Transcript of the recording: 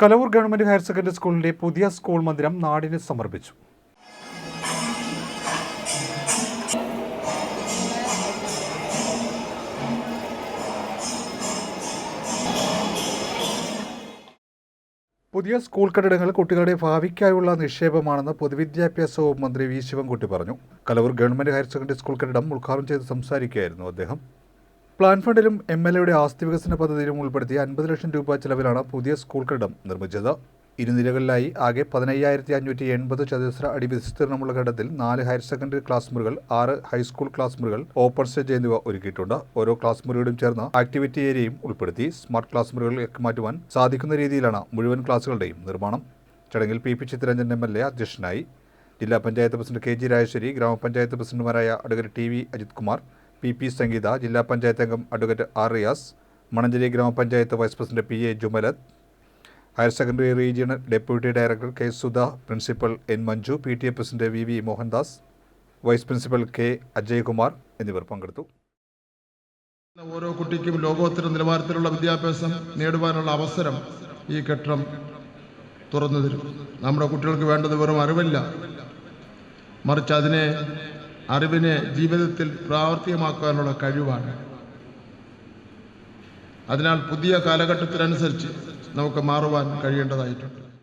Kalavoor government higher secondary സ്കൂളിന്റെ പുതിയ school മന്ദിരം നാടിന് സമർപ്പിച്ചു. പുതിയ സ്കൂൾ കെട്ടിടങ്ങൾ കുട്ടികളുടെ ഭാവിക്കായുള്ള നിക്ഷേപമാണെന്ന് പൊതുവിദ്യാഭ്യാസ വകുപ്പ് മന്ത്രി വി ശിവൻകുട്ടി പറഞ്ഞു. Kalavoor government higher secondary school കെട്ടിടം ഉദ്ഘാടനം ചെയ്ത് സംസാരിക്കുകയായിരുന്നു അദ്ദേഹം. പ്ലാൻ ഫണ്ടിലും എം എൽ എയുടെ ആസ്തി വികസന പദ്ധതിയിലും ഉൾപ്പെടുത്തി അൻപത് ലക്ഷം രൂപ ചെലവിലാണ് പുതിയ സ്കൂൾ കെട്ടിടം നിർമ്മിച്ചത്. ഇരുനിലകളിലായി ആകെ പതിനയ്യായിരത്തി അഞ്ഞൂറ്റി എൺപത് ചതുരശ്ര അടി വിസ്തീർണമുള്ള ഘട്ടത്തിൽ നാല് ഹയർ സെക്കൻഡറി ക്ലാസ് മുറികൾ ആറ് ഹൈസ്കൂൾ ക്ലാസ് മുറികൾ ഓപ്പൺ സ്റ്റേജ് എന്നിവ ഒരുക്കിയിട്ടുണ്ട്. ഓരോ ക്ലാസ് മുറിയോടും ചേർന്ന് ആക്ടിവിറ്റി ഏരിയയും ഉൾപ്പെടുത്തി സ്മാർട്ട് ക്ലാസ് മുറികൾ മാറ്റുവാൻ സാധിക്കുന്ന രീതിയിലാണ് മുഴുവൻ ക്ലാസുകളുടെയും നിർമ്മാണം. ചടങ്ങിൽ P P Chittaranjan M L A അധ്യക്ഷനായി ജില്ലാ panchayat president K G Rajeswari ഗ്രാമപഞ്ചായത്ത് പ്രസിഡന്റുമാരായ advocate T V Ajith Kumar P P Sangeetha ജില്ലാ പഞ്ചായത്ത് അംഗം അഡ്വക്കേറ്റ് ആർ റിയാസ് മണഞ്ചേരി ഗ്രാമപഞ്ചായത്ത് vice president P A Jumalath higher secondary regional deputy director K Sudha principal N Manju P T A president V V Mohandas vice principal K Ajaykumar എന്നിവർ പങ്കെടുത്തു. ഓരോ കുട്ടിക്കും ലോകോത്തര നിലവാരത്തിലുള്ള വിദ്യാഭ്യാസം നേടുവാനുള്ള അവസരം ഈ കെട്ടിടം തുറന്നു തരും. നമ്മുടെ കുട്ടികൾക്ക് വേണ്ടത് വെറും അറിവില്ല. മറിച്ച് അതിനെ അറിവിനെ ജീവിതത്തിൽ പ്രാവർത്തികമാക്കാനുള്ള കഴിവാണ്. അതിനാൽ പുതിയ കാലഘട്ടത്തിനനുസരിച്ച് നമുക്ക് മാറുവാൻ കഴിയേണ്ടതായിട്ടുണ്ട്.